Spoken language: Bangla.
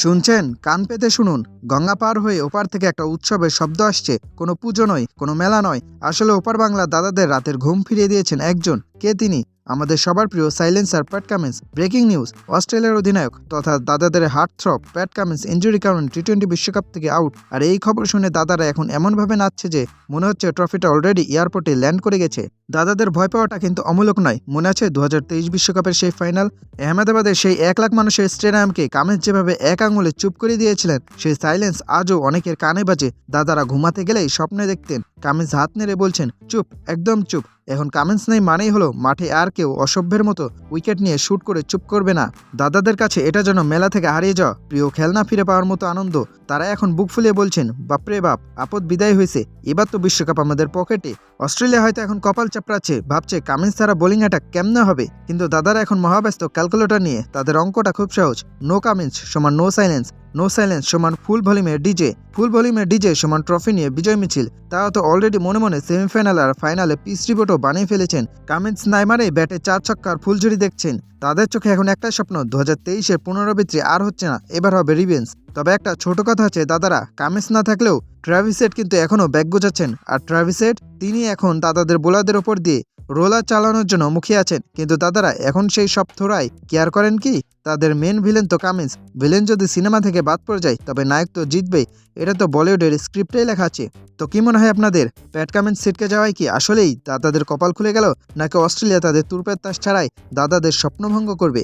শুনছেন, কান পেতে শুনুন। গঙ্গা পার হয়ে ওপার থেকে একটা উৎসবের শব্দ আসছে। কোনো পুজো নয়, কোনো মেলা নয়। আসলে ওপার বাংলা দাদাদের রাতের ঘুম ফিরিয়ে দিয়েছেন একজন। কে তিনি? আমাদের সবার প্রিয় silencer Pat Cummins. Breaking news, অস্ট্রেলিয়ার অধিনায়ক তথা দাদাদের heart throb Pat Cummins injury কারণে টি টোয়েন্টি বিশ্বকাপ থেকে আউট আর এই খবর শুনে দাদারা এখন এমনভাবে নাচছে যে, মনে হচ্ছে ট্রফিটা অলরেডি এয়ারপোর্টে ল্যান্ড করে গেছে। দাদাদের ভয় পাওয়াটা কিন্তু অমূলক নয়। মনে আছে দু বিশ্বকাপের সেই ফাইনাল আহমেদাবাদের সেই এক লাখ মানুষের স্টেডিয়ামকে কামেজ যেভাবে এক আঙুলে চুপ করে দিয়েছিলেন। সেই সাইলেন্স আজও অনেকের কানে বাজে। দাদারা ঘুমাতে গেলেই স্বপ্নে দেখতেন। কামিজ হাত নেড়ে বলছেন, চুপ, একদম চুপ। এখন কামেন্স নেই মানেই হলো মাঠে আর কেউ অসভ্যের মতো উইকেট নিয়ে শুট করে চুপ করবে না। দাদাদের কাছে এটা যেন মেলা থেকে হারিয়ে যাওয়া। প্রিয় খেলনা ফিরে পাওয়ার মতো আনন্দ। তারা এখন বুক ফুলিয়ে বলছেন, বাপরে বাপ, আপদ বিদায় হয়েছে। এবার তো বিশ্বকাপ আমাদের পকেটে। অস্ট্রেলিয়া হয়তো এখন কপাল চাপড়াচ্ছে, ভাবছে কামিন্স ছাড়া বোলিং অ্যাটাক কেমনে হবে? কিন্তু দাদারা এখন মহাব্যস্ত ক্যালকুলেটর নিয়ে, তাদের অঙ্কটা খুব সহজ। নো কামিন্স সমান নো সাইলেন্স নো সাইলেন্স সমান ফুল ভলিউমের ডিজে ফুল ভলিউমের ডিজে সমান ট্রফি নিয়ে বিজয় মিছিল। তাও তো অলরেডি মনে মনে সেমিফাইনাল আর ফাইনালে পিস রিপোর্টও বানিয়ে ফেলেছেন। কামিন্স নাইমারে ব্যাটে চার ছক্কার ফুলঝুরি দেখছেন। তাদের চোখে এখন একটাই স্বপ্ন দু হাজার তেইশের পুনরাবৃত্তি আর হচ্ছে না, এবার হবে রিভেন্স তবে একটা ছোট কথা আছে দাদারা কামিন্স না থাকলেও ট্রাভিসেট কিন্তু এখনও ব্যাগ গোছাচ্ছেন আর ট্রাভিসেট তিনি এখন দাদাদের বোলারদের ওপর দিয়ে রোলার চালানোর জন্য মুখিয়ে আছেন, কিন্তু দাদারা এখন সেই সব থোড়াই কেয়ার করেন কি? তাদের মেন ভিলেন তো কামিন্স ভিলেন যদি সিনেমা থেকে বাদ পড়ে যায়, তবে নায়ক তো জিতবে। এটা তো বলিউডের স্ক্রিপ্টেই লেখা আছে। তো কি মনে হয় আপনাদের? প্যাট কামিন্স সিটকে যাওয়ায় কি আসলেই দাদাদের কপাল খুলে গেল? নাকি অস্ট্রেলিয়া তাদের তুরপের তাস ছাড়াই দাদাদের স্বপ্নভঙ্গ করবে?